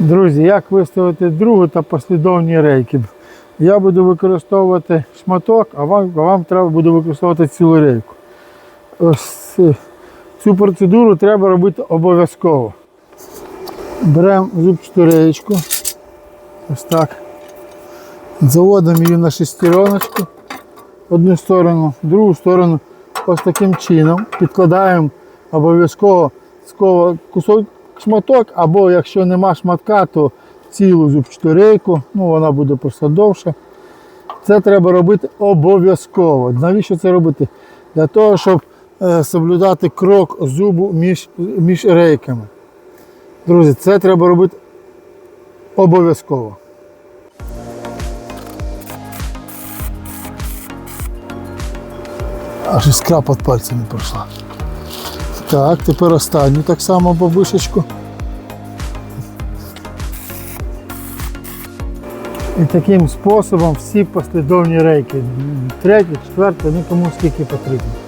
Друзі, як виставити другу та послідовні рейки? Я буду використовувати шматок, а вам, а вам треба буде використовувати цілу рейку. Ось е, цю процедуру треба робити обов'язково. Беремо зубчату реєчку. Ось так. Заводимо її на шестереночку. Одну сторону, другу сторону ось таким чином. Підкладаємо обов'язково кусок шматок, або якщо нема шматка, то цілу зубчату рейку, ну вона буде просто довше. Це треба робити обов'язково. Навіщо це робити? Для того, щоб е, соблюдати крок зубу між, між рейками. Друзі, це треба робити обов'язково. Аж іскра під пальцями пройшла. Так, тепер останню так само бабушечку. І таким способом всі послідовні рейки. Третя, четверта, нікому скільки потрібно.